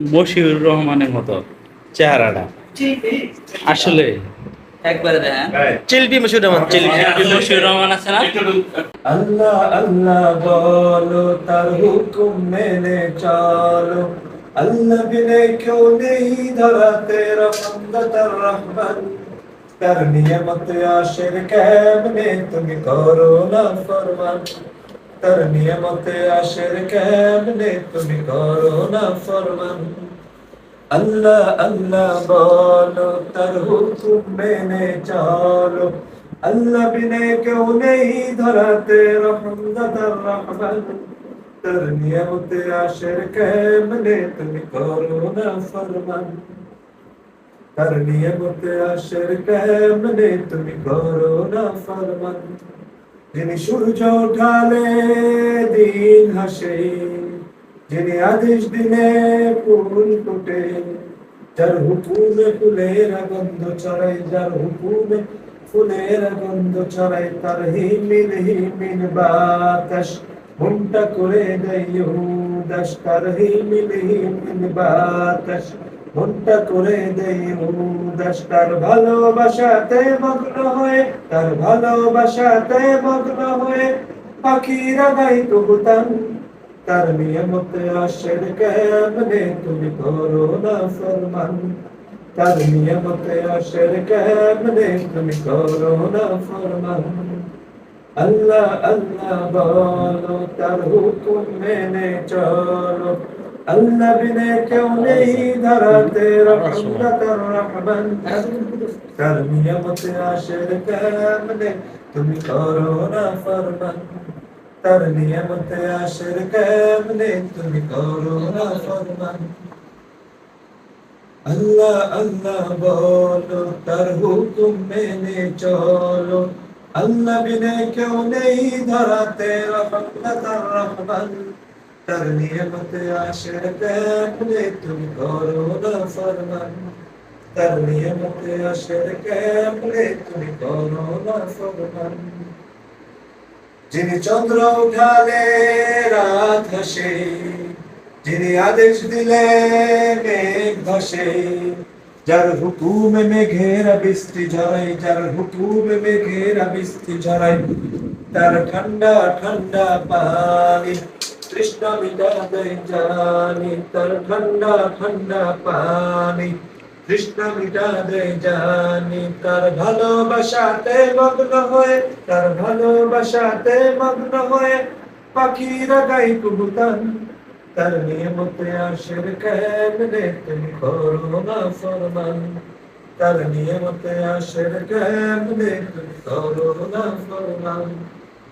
মশিউর রহমানের মতো চেহারাটা। আসলে একবারে দেখেন। চিলপি মশুর রহমান চিলপি। মশিউর রহমান আছে না? আল্লাহ আল্লাহ বলো তার হুকুম মেনে চলো। আল্লাহ বিনে কেউ নেই ধরাতে রহমদাতার রহমান। তার নিয়মত আশের কেমনে তুমি করো না ফরমান? তার নিয়মত আশের কেমনে? তুমি করো না ফরমান। আল্লাহ আল্লাহ বলো, তার হুকুম মেনে চলো। আল্লাহ বিনে কেউ নেই ধরাতে রহমদাতার রহমান। তার নিয়মতে আশের কেমনে? তুমি করো না ফরমান। তার নিয়মতে আশের কেমনে? তুমি করো না ফরমান। যিনি সূর্য ঢালে দিন হাসে যিনি আদেশ দিলে ফুল ফুটে, যার হুকুমে ফুলের গন্ধ ছড়াই যার হুকুমে ফুলের গন্ধ ছড়াই তার হিমিল হিমিল বাতাস মনটা করে দেয় দাস তার হিমিল হিমিল বাতাস মনটা করে দেয় দাস তার ভালোবাসাতে মগ্ন হয়ে, তার ভালোবাসাতে মগ্ন হয়ে, পাখিরা গাই কবুতান তার নিয়মতে আশের কেমনে তুমি করো না ফরমান? তার নিয়মতে আশের কেমনে তুমি করো না ফরমান? আল্লাহ আল্লাহ বলো, তার হুকুম মেনে চলো। আল্লাহ বিনে কেউ নেই ধরাতে রহমতার রহমান। তার নিয়মতে আশের কেমনে তুমি করো না ফরমান? তার নিয়মতে আশের কেমনে তুমি করো না ফরমান? আল্লাহ আল্লাহ বলো, তার হুকুম মেনে চলো। আল্লাহ বিনে কেউ নেই ধরাতে রহমতার রহমান। তার আশের কেমনে তুমি ফরমান। তার আশের কেমনে তুমি ফরমান। যিনি চন্দ্র উঠালে রাত হাসে যিনি আদেশ দিলে মেঘ ধসে যার হুকুমে মেঘেরা বৃষ্টি ঝরাই, যার হুকুমে মেঘেরা বৃষ্টি ঝরাই, তার ঠান্ডা ঠান্ডা পানি তৃষ্ণা মিটা দেয় জানি তার মগ্ন হয়ে তার ভালোবাসাতে মগ্ন হয়ে, পাখিরা গাই কুবুতান তার নিয়মতে আশের কেমনে তুমি করো না ফরমান। তার নিয়মতে আশের কেমনে তুমি করো না ফরমান।